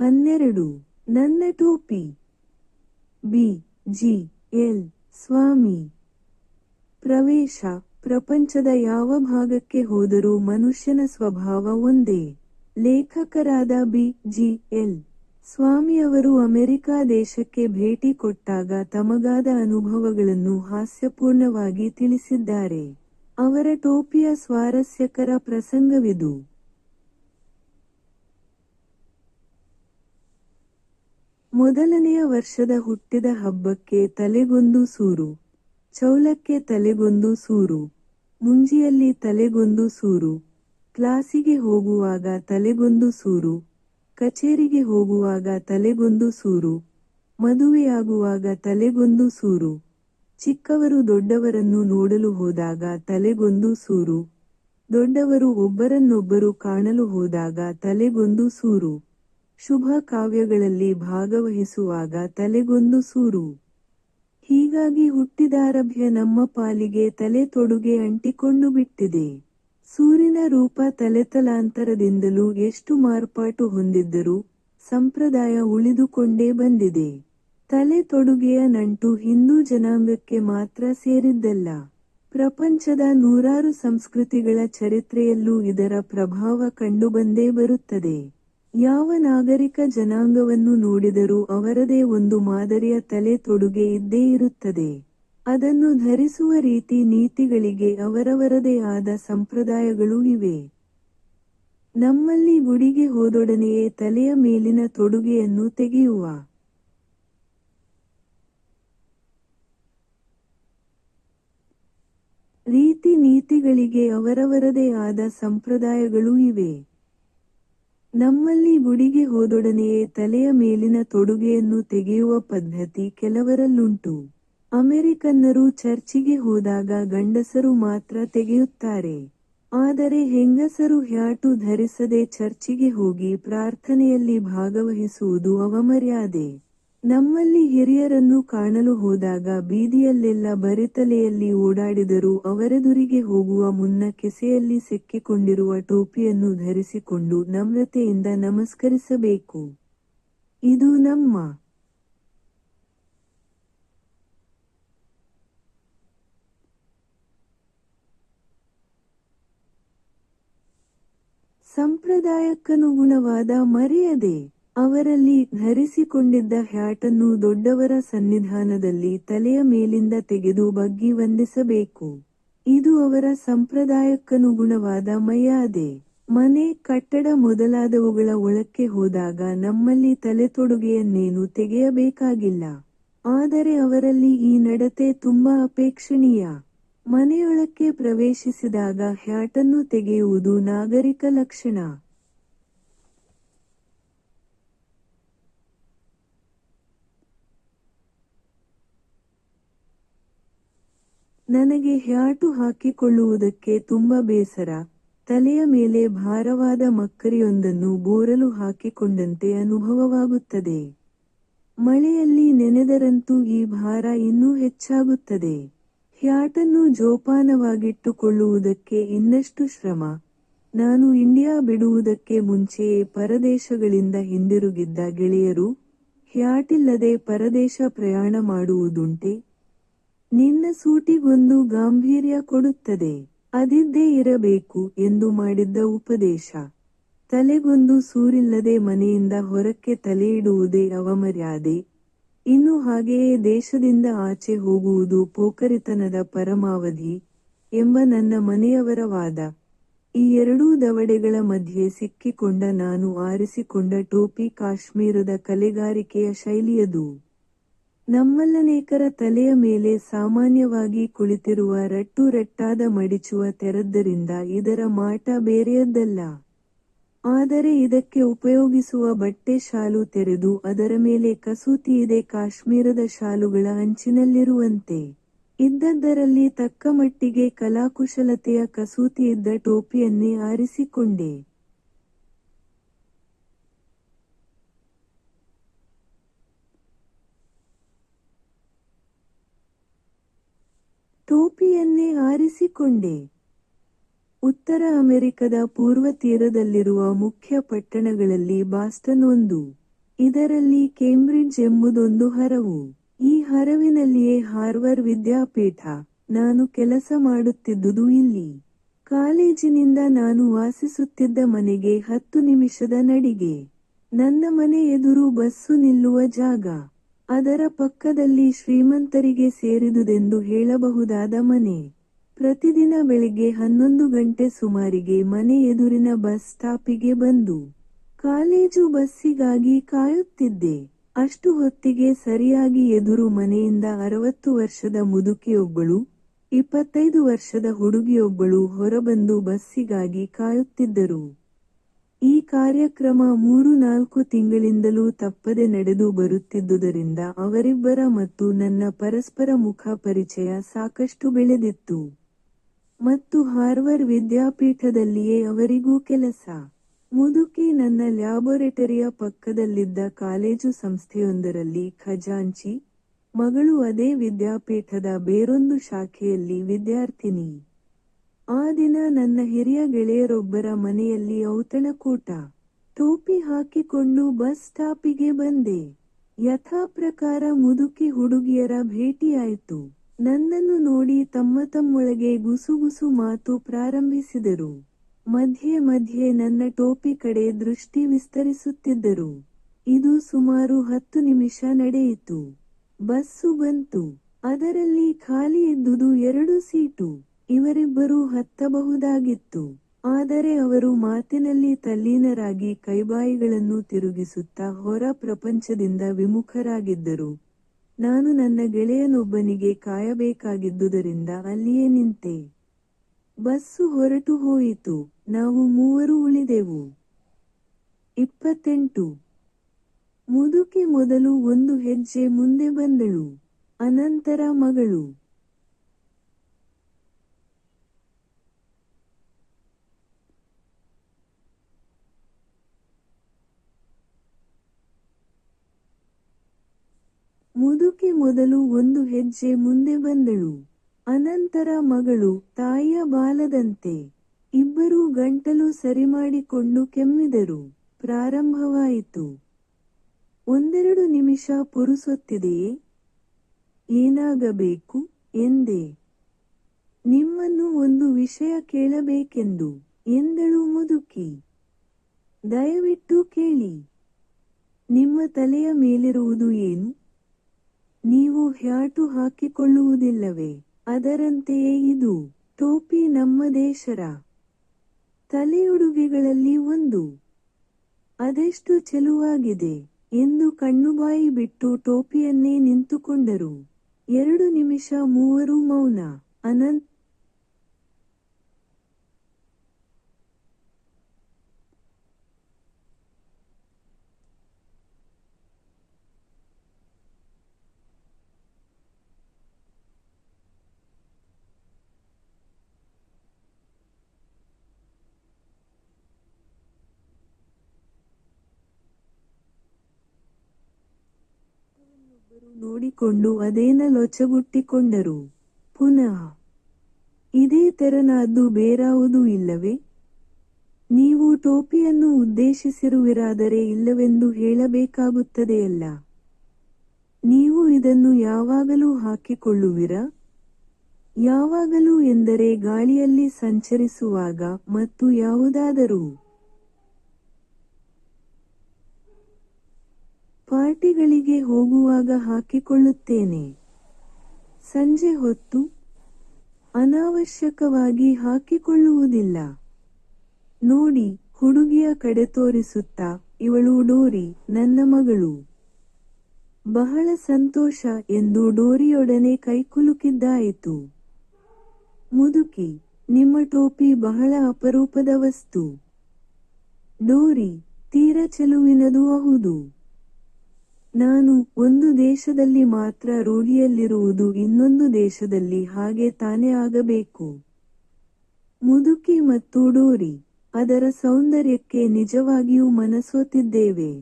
ಹನ್ನೆರಡು. ನನ್ನ ಟೋಪಿ. ಬಿ. ಜಿ. ಎಲ್. ಸ್ವಾಮಿ. ಪ್ರವೇಶ. ಪ್ರಪಂಚದ ಯಾವ ಭಾಗಕ್ಕೆ ಹೋದರೂ ಮನುಷ್ಯನ ಸ್ವಭಾವ ಒಂದೇ. ಲೇಖಕರಾದ ಬಿ. ಜಿ. ಎಲ್. ಸ್ವಾಮಿಯವರು ಅಮೆರಿಕ ದೇಶಕ್ಕೆ ಭೇಟಿ ಕೊಟ್ಟಾಗ ತಮಗಾದ ಅನುಭವಗಳನ್ನು ಹಾಸ್ಯಪೂರ್ಣವಾಗಿ ತಿಳಿಸಿದ್ದಾರೆ. ಅವರ ಟೋಪಿಯ ಸ್ವಾರಸ್ಯಕರ ಪ್ರಸಂಗವಿದು. ಮೊದಲನೆಯ ವರ್ಷದ ಹುಟ್ಟಿದ ಹಬ್ಬಕ್ಕೆ ತಲೆಗೊಂದು ಸೂರು, ಚೌಲಕ್ಕೆ ತಲೆಗೊಂದು ಸೂರು, ಮುಂಜಿಯಲ್ಲಿ ತಲೆಗೊಂದು ಸೂರು, ಕ್ಲಾಸಿಗೆ ಹೋಗುವಾಗ ತಲೆಗೊಂದು ಸೂರು, ಕಚೇರಿಗೆ ಹೋಗುವಾಗ ತಲೆಗೊಂದು ಸೂರು, ಮದುವೆಯಾಗುವಾಗ ತಲೆಗೊಂದು ಸೂರು, ಚಿಕ್ಕವರು ದೊಡ್ಡವರನ್ನು ನೋಡಲು ಹೋದಾಗ ತಲೆಗೊಂದು ಸೂರು, ದೊಡ್ಡವರು ಒಬ್ಬರನ್ನೊಬ್ಬರು ಕಾಣಲು ಹೋದಾಗ ತಲೆಗೊಂದು ಸೂರು. ಶುಭ ಕಾವ್ಯಗಳಲ್ಲಿ ಭಾಗವಹಿಸುವಾಗ ತಲೆಗೊಂದು ಸೂರು. ಹೀಗಾಗಿ ಹುಟ್ಟಿದಾರಭ್ಯ ನಮ್ಮ ಪಾಲಿಗೆ ತಲೆ ತೊಡುಗೆ ಅಂಟಿಕೊಂಡು ಬಿಟ್ಟಿದೆ. ಸೂರಿನ ರೂಪ ತಲೆತಲಾಂತರದಿಂದಲೂ ಎಷ್ಟು ಮಾರ್ಪಾಟು ಹೊಂದಿದ್ದರೂ ಸಂಪ್ರದಾಯ ಉಳಿದುಕೊಂಡೇ ಬಂದಿದೆ. ತಲೆ ತೊಡುಗೆಯ ನಂಟು ಹಿಂದೂ ಜನಾಂಗಕ್ಕೆ ಮಾತ್ರ ಸೇರಿದ್ದಲ್ಲ. ಪ್ರಪಂಚದ ನೂರಾರು ಸಂಸ್ಕೃತಿಗಳ ಚರಿತ್ರೆಯಲ್ಲೂ ಇದರ ಪ್ರಭಾವ ಕಂಡುಬಂದೇ ಬರುತ್ತದೆ. ಯಾವ ನಾಗರಿಕ ಜನಾಂಗವನ್ನು ನೋಡಿದರೂ ಅವರದೇ ಒಂದು ಮಾದರಿಯ ತಲೆ ತೊಡುಗೆ ಇದ್ದೇ ಇರುತ್ತದೆ. ಅದನ್ನು ಧರಿಸುವ ರೀತಿ ನೀತಿಗಳಿಗೆ ಅವರವರದೇ ಆದ ಸಂಪ್ರದಾಯಗಳೂ ಇವೆ. ನಮ್ಮಲ್ಲಿ ಗುಡಿಗೆ ಹೋದೊಡನೆಯೇ ತಲೆಯ ಮೇಲಿನ ತೊಡುಗೆಯನ್ನು ತೆಗೆಯುವ. ರೀತಿ ನೀತಿಗಳಿಗೆ ಅವರವರದೇ ಆದ ಸಂಪ್ರದಾಯಗಳೂ ಇವೆ. ನಮ್ಮಲ್ಲಿ ಗುಡಿಗೆ ಹೋದೊಡನೆಯೇ ತಲೆಯ ಮೇಲಿನ ತೊಡುಗೆಯನ್ನು ತೆಗೆಯುವ ಪದ್ಧತಿ ಕೆಲವರಲ್ಲುಂಟು. ಅಮೆರಿಕನ್ನರು ಚರ್ಚಿಗೆ ಹೋದಾಗ ಗಂಡಸರು ಮಾತ್ರ ತೆಗೆಯುತ್ತಾರೆ. ಆದರೆ ಹೆಂಗಸರು ಹ್ಯಾಟು ಧರಿಸದೆ ಚರ್ಚಿಗೆ ಹೋಗಿ ಪ್ರಾರ್ಥನೆಯಲ್ಲಿ ಭಾಗವಹಿಸುವುದು ಅವಮರ್ಯಾದೆ. ನಮ್ಮಲ್ಲಿ ಹಿರಿಯರನ್ನು ಕಾಣಲು ಹೋದಾಗ ಬೀದಿಯಲ್ಲೆಲ್ಲ ಬರಿತಲೆಯಲ್ಲಿ ಓಡಾಡಿದರೂ ಅವರೆದುರಿಗೆ ಹೋಗುವ ಮುನ್ನ ಕೆಸೆಯಲ್ಲಿ ಸಿಕ್ಕಿಕೊಂಡಿರುವ ಟೋಪಿಯನ್ನು ಧರಿಸಿಕೊಂಡು ನಮ್ರತೆಯಿಂದ ನಮಸ್ಕರಿಸಬೇಕು. ಇದು ನಮ್ಮ ಸಂಪ್ರದಾಯಕ್ಕನುಗುಣವಾದ ಮರ್ಯಾದೆ. ಅವರಲ್ಲಿ ಧರಿಸಿಕೊಂಡಿದ್ದ ಹ್ಯಾಟನ್ನು ದೊಡ್ಡವರ ಸನ್ನಿಧಾನದಲ್ಲಿ ತಲೆಯ ಮೇಲಿಂದ ತೆಗೆದು ಬಗ್ಗಿ ವಂದಿಸಬೇಕು. ಇದು ಅವರ ಸಂಪ್ರದಾಯಕ್ಕನುಗುಣವಾದ ಮಯಾದೆ ಮನೆ ಕಟ್ಟಡ ಮೊದಲಾದವುಗಳ ಒಳಕ್ಕೆ ಹೋದಾಗ ನಮ್ಮಲ್ಲಿ ತಲೆತೊಡುಗೆಯನ್ನೇನು ತೆಗೆಯಬೇಕಾಗಿಲ್ಲ. ಆದರೆ ಅವರಲ್ಲಿ ಈ ನಡತೆ ತುಂಬಾ ಅಪೇಕ್ಷಣೀಯ. ಮನೆಯೊಳಕ್ಕೆ ಪ್ರವೇಶಿಸಿದಾಗ ಹ್ಯಾಟನ್ನು ತೆಗೆಯುವುದು ನಾಗರಿಕ ಲಕ್ಷಣ. ನನಗೆ ಹ್ಯಾಟು ಹಾಕಿಕೊಳ್ಳುವುದಕ್ಕೆ ತುಂಬಾ ಬೇಸರ. ತಲೆಯ ಮೇಲೆ ಭಾರವಾದ ಮಕ್ಕರಿಯೊಂದನ್ನು ಬೋರಲು ಹಾಕಿಕೊಂಡಂತೆ ಅನುಭವವಾಗುತ್ತದೆ. ಮಳೆಯಲ್ಲಿ ನೆನೆದರಂತೂ ಈ ಭಾರ ಇನ್ನೂ ಹೆಚ್ಚಾಗುತ್ತದೆ. ಹ್ಯಾಟನ್ನು ಜೋಪಾನವಾಗಿಟ್ಟುಕೊಳ್ಳುವುದಕ್ಕೆ ಇನ್ನಷ್ಟು ಶ್ರಮ. ನಾನು ಇಂಡಿಯಾ ಬಿಡುವುದಕ್ಕೆ ಮುಂಚೆಯೇ ಪರದೇಶಗಳಿಂದ ಹಿಂದಿರುಗಿದ್ದ ಗೆಳೆಯರು, ಹ್ಯಾಟಿಲ್ಲದೆ ಪರದೇಶ ಪ್ರಯಾಣ ಮಾಡುವುದುಂಟೆ. ನಿನ್ನ ಸೂಟಿಗೊಂದು ಗಾಂಭೀರ್ಯ ಕೊಡುತ್ತದೆ. ಅದಿದ್ದೇ ಇರಬೇಕು ಎಂದು ಮಾಡಿದ್ದ ಉಪದೇಶ. ತಲೆಗೊಂದು ಸೂರಿಲ್ಲದೆ ಮನೆಯಿಂದ ಹೊರಕ್ಕೆ ತಲೆಯಿಡುವುದೇ ಅವಮರ್ಯಾದೆ. ಇನ್ನು ಹಾಗೆಯೇ ದೇಶದಿಂದ ಆಚೆ ಹೋಗುವುದು ಪೋಕರಿತನದ ಪರಮಾವಧಿ ಎಂಬ ನನ್ನ ಮನೆಯವರ ವಾದ. ಈ ಎರಡೂ ದವಡೆಗಳ ಮಧ್ಯೆ ಸಿಕ್ಕಿಕೊಂಡ ನಾನು ಆರಿಸಿಕೊಂಡ ಟೋಪಿ ಕಾಶ್ಮೀರದ ಕಲೆಗಾರಿಕೆಯ ಶೈಲಿಯದು. ನಮ್ಮಲ್ಲನೇಕರ ತಲೆಯ ಮೇಲೆ ಸಾಮಾನ್ಯವಾಗಿ ಕುಳಿತಿರುವ ರಟ್ಟು ರಟ್ಟಾದ ಮಡಿಚುವ ತೆರದ್ದರಿಂದ ಇದರ ಮಾಟ ಬೇರೆಯದ್ದಲ್ಲ. ಆದರೆ ಇದಕ್ಕೆ ಉಪಯೋಗಿಸುವ ಬಟ್ಟೆ ಶಾಲು ತೆರೆದು ಅದರ ಮೇಲೆ ಕಸೂತಿ ಇದೆ ಕಾಶ್ಮೀರದ ಶಾಲುಗಳ ಅಂಚಿನಲ್ಲಿರುವಂತೆ. ಇದ್ದದ್ದರಲ್ಲಿ ತಕ್ಕ ಮಟ್ಟಿಗೆ ಕಲಾಕುಶಲತೆಯ ಕಸೂತಿಯಿದ್ದ ಟೋಪಿಯನ್ನೇ ಆರಿಸಿಕೊಂಡೆ. ಟೋಪಿಯನ್ನೇ ಆರಿಸಿಕೊಂಡೆ. ಉತ್ತರ ಅಮೆರಿಕದ ಪೂರ್ವ ತೀರದಲ್ಲಿರುವ ಮುಖ್ಯ ಪಟ್ಟಣಗಳಲ್ಲಿ ಬಾಸ್ಟನ್ ಒಂದು ಇದರಲ್ಲಿ ಕೇಂಬ್ರಿಡ್ಜ್ ಎಂಬುದೊಂದು ಹರವು. ಈ ಹರವಿನಲ್ಲಿಯೇ ಹಾರ್ವರ್ ವಿದ್ಯಾಪೀಠ, ನಾನು ಕೆಲಸ ಮಾಡುತ್ತಿದ್ದುದು ಇಲ್ಲಿ. ಕಾಲೇಜಿನಿಂದ ನಾನು ವಾಸಿಸುತ್ತಿದ್ದ ಮನೆಗೆ ಹತ್ತು ನಿಮಿಷದ ನಡಿಗೆ. ನನ್ನ ಮನೆ ಎದುರು ಬಸ್ಸು ನಿಲ್ಲುವ ಜಾಗ. ಅದರ ಪಕ್ಕದಲ್ಲಿ ಶ್ರೀಮಂತರಿಗೆ ಸೇರಿದುದೆಂದು ಹೇಳಬಹುದಾದ ಮನೆ. ಪ್ರತಿದಿನ ಬೆಳಿಗ್ಗೆ ಹನ್ನೊಂದು ಗಂಟೆ ಸುಮಾರಿಗೆ ಮನೆ ಎದುರಿನ ಬಸ್ ಸ್ಟಾಪಿಗೆ ಬಂದು ಕಾಲೇಜು ಬಸ್ಸಿಗಾಗಿ ಕಾಯುತ್ತಿದ್ದೆ. ಅಷ್ಟು ಹೊತ್ತಿಗೆ ಸರಿಯಾಗಿ ಎದುರು ಮನೆಯಿಂದ ಅರವತ್ತು ವರ್ಷದ ಮುದುಕಿಯೊಬ್ಬಳು, ಇಪ್ಪತ್ತೈದು ವರ್ಷದ ಹುಡುಗಿಯೊಬ್ಬಳು ಹೊರಬಂದು ಬಸ್ಸಿಗಾಗಿ ಕಾಯುತ್ತಿದ್ದರು. ಈ ಕಾರ್ಯಕ್ರಮ ಮೂರು ನಾಲ್ಕು ತಿಂಗಳಿಂದಲೂ ತಪ್ಪದೆ ನಡೆದು ಬರುತ್ತಿದ್ದುದರಿಂದ ಅವರಿಬ್ಬರ ಮತ್ತು ನನ್ನ ಪರಸ್ಪರ ಮುಖ ಪರಿಚಯ ಸಾಕಷ್ಟು ಬೆಳೆದಿತ್ತು. ಮತ್ತು ಹಾರ್ವರ್ ವಿದ್ಯಾಪೀಠದಲ್ಲಿಯೇ ಅವರಿಗೂ ಕೆಲಸ. ಮುದುಕಿ ನನ್ನ ಲ್ಯಾಬೊರೇಟರಿಯ ಪಕ್ಕದಲ್ಲಿದ್ದ ಕಾಲೇಜು ಸಂಸ್ಥೆಯೊಂದರಲ್ಲಿ ಖಜಾಂಚಿ, ಮಗಳು ಅದೇ ವಿದ್ಯಾಪೀಠದ ಬೇರೊಂದು ಶಾಖೆಯಲ್ಲಿ ವಿದ್ಯಾರ್ಥಿನಿ. ಆ ದಿನ ನನ್ನ ಹಿರಿಯ ಗೆಳೆಯರೊಬ್ಬರ ಮನೆಯಲ್ಲಿ ಔತಣಕೂಟ ಟೋಪಿ ಹಾಕಿಕೊಂಡು ಬಸ್ ಸ್ಟಾಪಿಗೆ ಬಂದೆ. ಯಥಾ ಪ್ರಕಾರ ಮುದುಕಿ ಹುಡುಗಿಯರ ಭೇಟಿಯಾಯಿತು. ನನ್ನನ್ನು ನೋಡಿ ತಮ್ಮ ತಮ್ಮೊಳಗೆ ಗುಸುಗುಸು ಮಾತು ಪ್ರಾರಂಭಿಸಿದರು. ಮಧ್ಯೆ ಮಧ್ಯೆ ನನ್ನ ಟೋಪಿ ಕಡೆ ದೃಷ್ಟಿ ವಿಸ್ತರಿಸುತ್ತಿದ್ದರು. ಇದು ಸುಮಾರು ಹತ್ತು ನಿಮಿಷ ನಡೆಯಿತು. ಬಸ್ಸು ಬಂತು. ಅದರಲ್ಲಿ ಖಾಲಿ ಇದ್ದುದು ಎರಡು ಸೀಟು. ಇವರಿಬ್ಬರೂ ಹತ್ತಬಹುದಾಗಿತ್ತು. ಆದರೆ ಅವರು ಮಾತಿನಲ್ಲಿ ತಲ್ಲೀನರಾಗಿ ಕೈಬಾಯಿಗಳನ್ನು ತಿರುಗಿಸುತ್ತಾ ಹೊರ ಪ್ರಪಂಚದಿಂದ ವಿಮುಖರಾಗಿದ್ದರು. ನಾನು ನನ್ನ ಗೆಳೆಯನೊಬ್ಬನಿಗೆ ಕಾಯಬೇಕಾಗಿದ್ದುದರಿಂದ ಅಲ್ಲಿಯೇ ನಿಂತೆ. ಬಸ್ಸು ಹೊರಟು ಹೋಯಿತು. ನಾವು ಮೂವರು ಉಳಿದೆವು. ಇಪ್ಪತ್ತೆಂಟು. ಮುದುಕಿ ಮೊದಲು ಒಂದು ಹೆಜ್ಜೆ ಮುಂದೆ ಬಂದಳು. ಅನಂತರ ಮಗಳು. ಮುದುಕಿ ಮೊದಲು ಒಂದು ಹೆಜ್ಜೆ ಮುಂದೆ ಬಂದಳು. ಅನಂತರ ಮಗಳು ತಾಯಿಯ ಬಾಲದಂತೆ ಇಬ್ಬರೂ ಗಂಟಲು ಸರಿಮಾಡಿಕೊಂಡು ಕೆಮ್ಮಿದರು. ಪ್ರಾರಂಭವಾಯಿತು. ಒಂದೆರಡು ನಿಮಿಷ ಪುರುಸೊತ್ತಿದೆಯೇ? ಏನಾಗಬೇಕು ಎಂದೆ. ನಿಮ್ಮನ್ನು ಒಂದು ವಿಷಯ ಕೇಳಬೇಕೆಂದು ಎಂದಳು ಮುದುಕಿ. ದಯವಿಟ್ಟು ಕೇಳಿ. ನಿಮ್ಮ ತಲೆಯ ಮೇಲಿರುವುದು ಹ್ಯಾಟು ಹಾಕಿಕೊಳ್ಳುವುದಿಲ್ಲವೇ ಅದರಂತೆಯೇ ಇದು. ಟೋಪಿ ನಮ್ಮ ದೇಶರ ತಲೆಯುಡುಗೆಗಳಲ್ಲಿ ಒಂದು. ಅದೆಷ್ಟು ಚೆಲುವಾಗಿದೆ ಎಂದು ಕಣ್ಣುಬಾಯಿ ಬಿಟ್ಟು ಟೋಪಿಯನ್ನೇ ನಿಂತುಕೊಂಡರು. ಎರಡು ನಿಮಿಷ ಮೂವರು ಮೌನ. ಅನಂತ ನೋಡಿಕೊಂಡು ಅದೇನ ಲೊಚಗುಟ್ಟಿಕೊಂಡರು ಪುನಃ, ಇದೇ ತೆರನಾದ್ದು ಬೇರಾವುದೂ ಇಲ್ಲವೇ? ನೀವು ಟೋಪಿಯನ್ನು ಉದ್ದೇಶಿಸಿರುವಿರಾದರೆ ಇಲ್ಲವೆಂದು ಹೇಳಬೇಕಾಗುತ್ತದೆಯಲ್ಲ ನೀವು ಇದನ್ನು ಯಾವಾಗಲೂ ಹಾಕಿಕೊಳ್ಳುವಿರಾ? ಯಾವಾಗಲೂ ಎಂದರೆ ಗಾಳಿಯಲ್ಲಿ ಸಂಚರಿಸುವಾಗ ಮತ್ತು ಯಾವುದಾದರೂ ಪಾರ್ಟಿಗಳಿಗೆ ಹೋಗುವಾಗ ಹಾಕಿಕೊಳ್ಳುತ್ತೇನೆ. ಸಂಜೆ ಹೊತ್ತು ಅನಾವಶ್ಯಕವಾಗಿ ಹಾಕಿಕೊಳ್ಳುವುದಿಲ್ಲ. ನೋಡಿ, ಹುಡುಗಿಯ ಕಡೆ ತೋರಿಸುತ್ತಾ, ಇವಳು ಡೋರಿ, ನನ್ನ ಮಗಳು. ಬಹಳ ಸಂತೋಷ ಎಂದು ಡೋರಿಯೊಡನೆ ಕೈಕುಲುಕಿದ್ದಾಯಿತು. ಮುದುಕಿ, ನಿಮ್ಮ ಟೋಪಿ ಬಹಳ ಅಪರೂಪದ ವಸ್ತು. ಡೋರಿ, ತೀರ ಚೆಲುವಿನದು ಹೌದು. ನಾನು ಒಂದು ದೇಶದಲ್ಲಿ ಮಾತ್ರ ರೂಢಿಯಲ್ಲಿರುವುದು ಇನ್ನೊಂದು ದೇಶದಲ್ಲಿ ಹಾಗೆ ತಾನೇ ಆಗಬೇಕು. ಮುದುಕಿ ಮತ್ತು ಡೋರಿ, ಅದರ ಸೌಂದರ್ಯಕ್ಕೆ ನಿಜವಾಗಿಯೂ ಮನಸೋತಿದ್ದೇವೆ.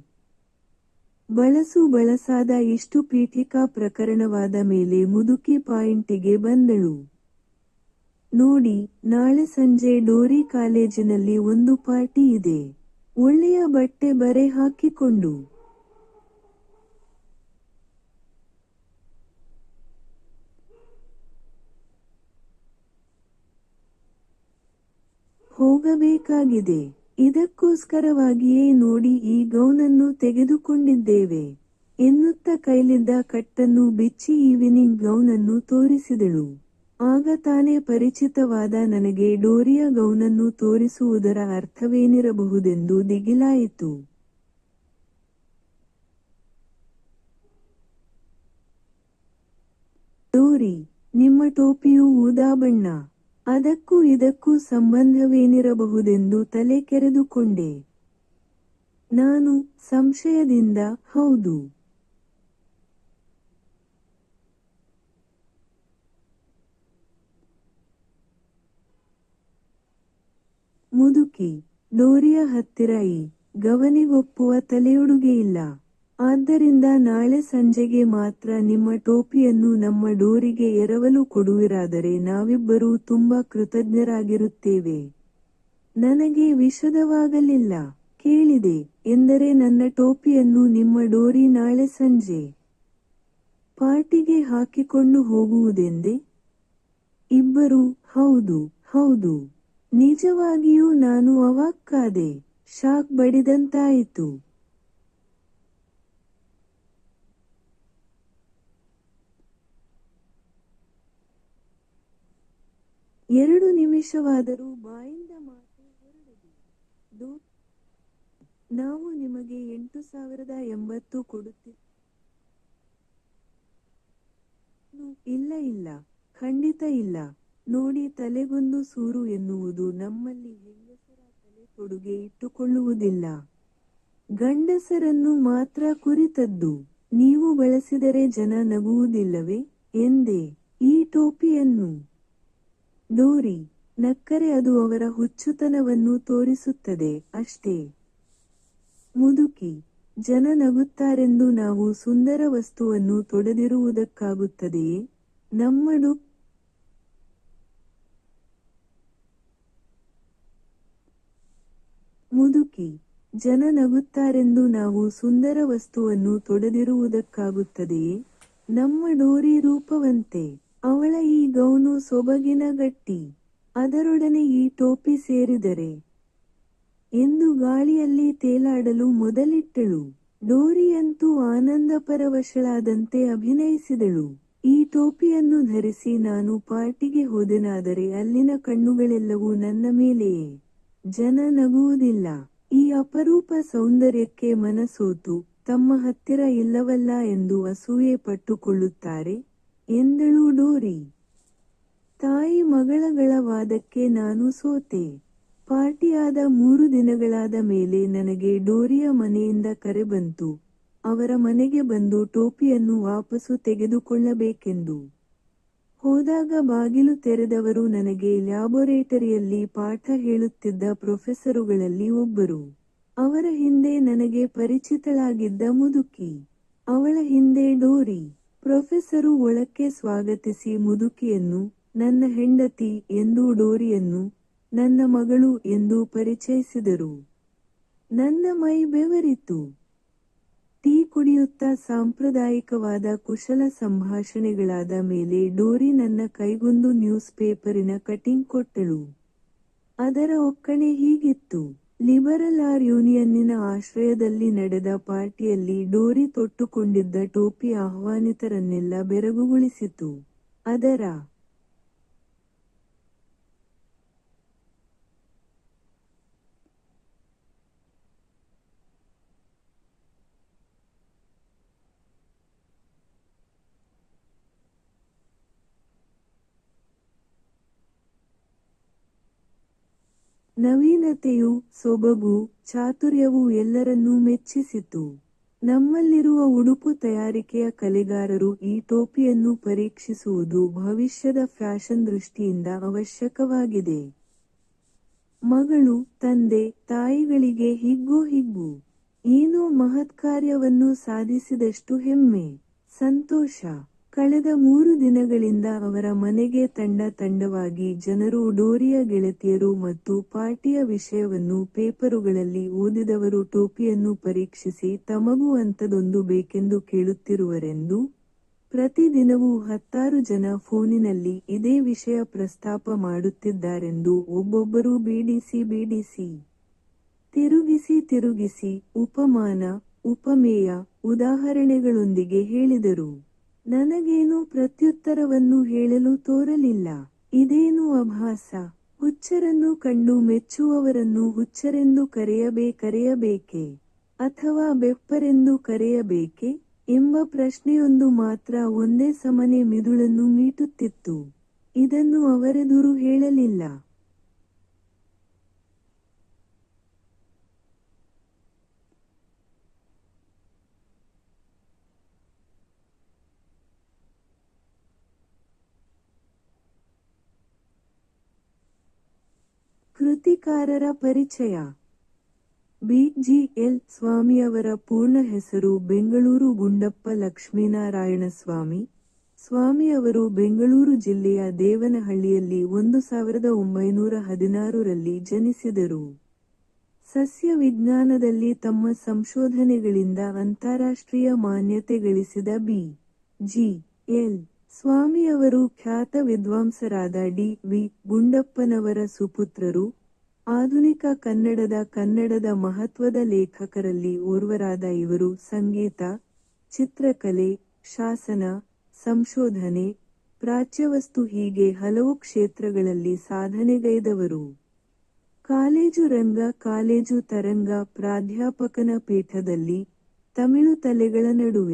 ಬಳಸು ಬಳಸಾದ ಇಷ್ಟು ಪೀಠಿಕಾ ಪ್ರಕರಣವಾದ ಮೇಲೆ ಮುದುಕಿ ಪಾಯಿಂಟಿಗೆ ಬಂದಳು. ನೋಡಿ, ನಾಳೆ ಸಂಜೆ ಡೋರಿ ಕಾಲೇಜಿನಲ್ಲಿ ಒಂದು ಪಾರ್ಟಿ ಇದೆ. ಒಳ್ಳೆಯ ಬಟ್ಟೆ ಬರೆ ಹಾಕಿಕೊಂಡು. ಹೋಗಬೇಕಾಗಿದೆ. ಇದಕ್ಕೋಸ್ಕರವಾಗಿಯೇ ನೋಡಿ ಈ ಗೌನನ್ನು ತೆಗೆದುಕೊಂಡಿದ್ದೇವೆ. ಎನ್ನುತ್ತ ಕೈಲಿದ್ದ ಕಟ್ಟನ್ನು ಬಿಚ್ಚಿ ಈವಿನಿಂಗ್ ಗೌನನ್ನು ತೋರಿಸಿದಳು. ಆಗ ತಾನೇ ಪರಿಚಿತವಾದ ನನಗೆ ಡೋರಿಯ ಗೌನನ್ನು ತೋರಿಸುವುದರ ಅರ್ಥವೇನಿರಬಹುದೆಂದು ದಿಗಿಲಾಯಿತು. ಡೋರಿ, ನಿಮ್ಮ ಟೋಪಿಯು ಊದಾ ಬಣ್ಣ ಅದಕ್ಕೂ ಇದಕ್ಕೂ ಸಂಬಂಧವೇನಿರಬಹುದೆಂದು ತಲೆ ಕೆರೆದುಕೊಂಡೆ. ನಾನು ಸಂಶಯದಿಂದ ಹೌದು. ಮುದುಕಿ ಡೋರಿಯ ಹತ್ತಿರ ಈ ಗವನಿಗೊಪ್ಪುವ ತಲೆಯುಡುಗೆಯಿಲ್ಲ ಆದ್ದರಿಂದ ನಾಳೆ ಸಂಜೆಗೆ ಮಾತ್ರ ನಿಮ್ಮ ಟೋಪಿಯನ್ನು ನಮ್ಮ ಡೋರಿಗೆ ಎರವಲು ಕೊಡುವಿರಾದರೆ ನಾವಿಬ್ಬರೂ ತುಂಬಾ ಕೃತಜ್ಞರಾಗಿರುತ್ತೇವೆ. ನನಗೆ ವಿಷದವಾಗಲಿಲ್ಲ, ಕೇಳಿದೆ, ಎಂದರೆ ನನ್ನ ಟೋಪಿಯನ್ನು ನಿಮ್ಮ ಡೋರಿ ನಾಳೆ ಸಂಜೆ. ಪಾರ್ಟಿಗೆ ಹಾಕಿಕೊಂಡು ಹೋಗುವುದೆಂದೇ? ಇಬ್ಬರು, ಹೌದು ಹೌದು. ನಿಜವಾಗಿಯೂ ನಾನು ಅವಾಕ್ಕಾದೆ, ಶಾಕ್ ಬಡಿದಂತಾಯಿತು. ಎರಡು ನಿಮಿಷವಾದರೂ ಬಾಯಿಂದ ಮಾತು ಹೊರಡದು ನಾವು ನಿಮಗೆ ಎಂಟು ಸಾವಿರದ ಎಂಬತ್ತು ಕೊಡುತ್ತೇವೆ ಇಲ್ಲ ಇಲ್ಲ. ಖಂಡಿತ ಇಲ್ಲ. ನೋಡಿ, ತಲೆಗೊಂದು ಸೂರು ಎನ್ನುವುದು ನಮ್ಮಲ್ಲಿ ಹೆಂಗಸರ ತಲೆ ತೊಡುಗೆ ಇಟ್ಟುಕೊಳ್ಳುವುದಿಲ್ಲ. ಗಂಡಸರನ್ನು ಮಾತ್ರ ಕುರಿತದ್ದು. ನೀವು ಬಳಸಿದರೆ ಜನ ನಗುವುದಿಲ್ಲವೇ? ಎಂದೇ ಈ ಟೋಪಿಯನ್ನು ಡೋರಿ ನಕ್ಕರೆ ಅದು ಅವರ ಹುಚ್ಚುತನವನ್ನು ತೋರಿಸುತ್ತದೆ ಅಷ್ಟೇ. ಮುದುಕಿ, ಜನ ನಗುತ್ತಾರೆಂದು ನಾವು ಸುಂದರ ವಸ್ತುವನ್ನು ತೊಡೆದಿರುವುದಕ್ಕಾಗುತ್ತದೆಯೇ ನಮ್ಮಡು ಮುದುಕಿ, ಜನ ನಗುತ್ತಾರೆಂದು ನಾವು ಸುಂದರ ವಸ್ತುವನ್ನು ತೊಡೆದಿರುವುದಕ್ಕಾಗುತ್ತದೆಯೇ ನಮ್ಮ ಡೋರಿ ರೂಪವಂತೆ. ಅವಳ ಈ ಗೌನು ಸೊಬಗಿನ ಗಟ್ಟಿ ಅದರೊಡನೆ ಈ ಟೋಪಿ ಸೇರಿದರೆ? ಎಂದು ಗಾಳಿಯಲ್ಲಿ ತೇಲಾಡಲು ಮೊದಲಿಟ್ಟಳು. ಡೋರಿಯಂತೂ ಆನಂದ ಪರವಶಳಾದಂತೆ ಅಭಿನಯಿಸಿದಳು. ಈ ಟೋಪಿಯನ್ನು ಧರಿಸಿ ನಾನು ಪಾರ್ಟಿಗೆ ಹೋದೆನಾದರೆ ಅಲ್ಲಿನ ಕಣ್ಣುಗಳೆಲ್ಲವೂ ನನ್ನ ಮೇಲೆಯೇ. ಜನ ನಗುವುದಿಲ್ಲ. ಈ ಅಪರೂಪ ಸೌಂದರ್ಯಕ್ಕೆ ಮನಸೋತು, ತಮ್ಮ ಹತ್ತಿರ ಇಲ್ಲವಲ್ಲ ಎಂದು ಅಸೂಯೆ ಪಟ್ಟುಕೊಳ್ಳುತ್ತಾರೆ? ಎಂದಳು ಡೋರಿ. ತಾಯಿ ಮಗಳಗಳ ವಾದಕ್ಕೆ ನಾನು ಸೋತೆ. ಪಾರ್ಟಿಯಾದ ಮೂರು ದಿನಗಳಾದ ಮೇಲೆ ನನಗೆ ಡೋರಿಯ ಮನೆಯಿಂದ ಕರೆ ಬಂತು. ಅವರ ಮನೆಗೆ ಬಂದು ಟೋಪಿಯನ್ನು ವಾಪಸು ತೆಗೆದುಕೊಳ್ಳಬೇಕೆಂದು. ಹೋದಾಗ ಬಾಗಿಲು ತೆರೆದವರು ನನಗೆ ಲ್ಯಾಬೊರೇಟರಿಯಲ್ಲಿ ಪಾಠ ಹೇಳುತ್ತಿದ್ದ ಪ್ರೊಫೆಸರುಗಳಲ್ಲಿ ಒಬ್ಬರು. ಅವರ ಹಿಂದೆ ನನಗೆ ಪರಿಚಿತಳಾಗಿದ್ದ ಮುದುಕಿ. ಅವಳ ಹಿಂದೆ ಡೋರಿ. ಪ್ರೊಫೆಸರು ಒಳಕ್ಕೆ ಸ್ವಾಗತಿಸಿ ಮುದುಕಿಯನ್ನು, ನನ್ನ ಹೆಂಡತಿ ಎಂದು ಡೋರಿಯನ್ನು, ನನ್ನ ಮಗಳು ಎಂದು ಪರಿಚಯಿಸಿದರು. ನನ್ನ ಮೈ ಬೆವರಿತು. ಟೀ ಕುಡಿಯುತ್ತಾ ಸಾಂಪ್ರದಾಯಿಕವಾದ ಕುಶಲ ಸಂಭಾಷಣೆಗಳಾದ ಮೇಲೆ ಡೋರಿ ನನ್ನ ಕೈಗೊಂದು ನ್ಯೂಸ್ ಪೇಪರಿನ ಕಟಿಂಗ್ ಕೊಟ್ಟಳು. ಅದರ ಒಕ್ಕಣೆ ಹೀಗಿತ್ತು. ಲಿಬರಲ್ ಆರ್ ಯೂನಿಯನ್ನಿನ ಆಶ್ರಯದಲ್ಲಿ ನಡೆದ ಪಾರ್ಟಿಯಲ್ಲಿ ಡೋರಿ ತೊಟ್ಟುಕೊಂಡಿದ್ದ ಟೋಪಿ ಆಹ್ವಾನಿತರನ್ನೆಲ್ಲ ಬೆರಗುಗೊಳಿಸಿತು. ಅದರ ನವೀನತೆಯು ಸೊಬಗು ಚಾತುರ್ಯವು ಎಲ್ಲರನ್ನೂ ಮೆಚ್ಚಿಸಿತು. ನಮ್ಮಲ್ಲಿರುವ ಉಡುಪು ತಯಾರಿಕೆಯ ಕಲೆಗಾರರು ಈ ಟೋಪಿಯನ್ನು ಪರೀಕ್ಷಿಸುವುದು ಭವಿಷ್ಯದ ಫ್ಯಾಷನ್ ದೃಷ್ಟಿಯಿಂದ ಅವಶ್ಯಕವಾಗಿದೆ. ಮಗಳು, ತಂದೆ, ತಾಯಿಗಳಿಗೆ ಹಿಗ್ಗು ಹಿಗ್ಗು. ಏನೋ ಮಹತ್ಕಾರ್ಯವನ್ನು ಸಾಧಿಸಿದಷ್ಟು ಹೆಮ್ಮೆ, ಸಂತೋಷ. ಕಳೆದ ಮೂರು ದಿನಗಳಿಂದ ಅವರ ಮನೆಗೆ ತಂಡ ತಂಡವಾಗಿ ಜನರು, ಡೋರಿಯ ಗೆಳತಿಯರು ಮತ್ತು ಪಾರ್ಟಿಯ ವಿಷಯವನ್ನು ಪೇಪರುಗಳಲ್ಲಿ ಓದಿದವರು ಟೋಪಿಯನ್ನು ಪರೀಕ್ಷಿಸಿ ತಮಗೂ ಅಂಥದೊಂದು ಬೇಕೆಂದು ಕೇಳುತ್ತಿರುವರೆಂದು ಪ್ರತಿದಿನವೂ ಹತ್ತಾರು ಜನ ಫೋನಿನಲ್ಲಿ ಇದೇ ವಿಷಯ ಪ್ರಸ್ತಾಪ ಮಾಡುತ್ತಿದ್ದಾರೆಂದು ಒಬ್ಬೊಬ್ಬರು ಬಿಡಿಸಿ ಬಿಡಿಸಿ ತಿರುಗಿಸಿ ತಿರುಗಿಸಿ ಉಪಮಾನ, ಉಪಮೇಯ, ಉದಾಹರಣೆಗಳೊಂದಿಗೆ ಹೇಳಿದರು. ನನಗೇನೂ ಪ್ರತ್ಯುತ್ತರವನ್ನು ಹೇಳಲು ತೋರಲಿಲ್ಲ. ಇದೇನು ಅಭಾಸ? ಹುಚ್ಚರನ್ನು ಕಂಡು ಮೆಚ್ಚುವವರನ್ನು ಹುಚ್ಚರೆಂದು ಕರೆಯಬೇ, ಕರೆಯಬೇಕೆ? ಅಥವಾ ಬೆಪ್ಪರೆಂದು ಕರೆಯಬೇಕೆ? ಎಂಬ ಪ್ರಶ್ನೆಯೊಂದು ಮಾತ್ರ ಒಂದೇ ಸಮನೆ ಮಿದುಳನ್ನು ಮೀಟುತ್ತಿತ್ತು. ಇದನ್ನು ಅವರೆದುರು ಹೇಳಲಿಲ್ಲ. ಕೃತಿಕಾರರ ಪರಿಚಯ. ಬಿಜಿಎಲ್ ಸ್ವಾಮಿಯವರ ಪೂರ್ಣ ಹೆಸರು ಬೆಂಗಳೂರು ಗುಂಡಪ್ಪ ಲಕ್ಷ್ಮೀನಾರಾಯಣ ಸ್ವಾಮಿ ಸ್ವಾಮಿಯವರು ಬೆಂಗಳೂರು ಜಿಲ್ಲೆಯ ದೇವನಹಳ್ಳಿಯಲ್ಲಿ ಒಂದು ಸಾವಿರದ ಒಂಬೈನೂರ ಹದಿನಾರರಲ್ಲಿ ಜನಿಸಿದರು. ಸಸ್ಯ ವಿಜ್ಞಾನದಲ್ಲಿ ತಮ್ಮ ಸಂಶೋಧನೆಗಳಿಂದ ಅಂತಾರಾಷ್ಟ್ರೀಯ ಮಾನ್ಯತೆ ಗಳಿಸಿದ ಬಿ ಜಿ ಎಲ್ ಸ್ವಾಮಿಯವರು ಖ್ಯಾತ ವಿದ್ವಾಂಸರಾದ ಡಿ ವಿ ಗುಂಡಪ್ಪನವರ ಸುಪುತ್ರರು ಆಧುನಿಕ ಕನ್ನಡದ ಕನ್ನಡದ ಮಹತ್ವದ ಲೇಖಕರಲ್ಲಿ ಓರ್ವರಾದ ಇವರು ಸಂಗೀತ, ಚಿತ್ರಕಲೆ, ಶಾಸನ, ಸಂಶೋಧನೆ, ಪ್ರಾಚ್ಯವಸ್ತು ಹೀಗೆ ಹಲವು ಕ್ಷೇತ್ರಗಳಲ್ಲಿ ಸಾಧನೆಗೈದವರು. ಕಾಲೇಜು ರಂಗ, ಕಾಲೇಜು ತರಂಗ ಪ್ರಾಧ್ಯಾಪಕನ ಪೀಠದಲ್ಲಿ ತಮಿಳು ತಲೆಗಳ ನಡುವೆ.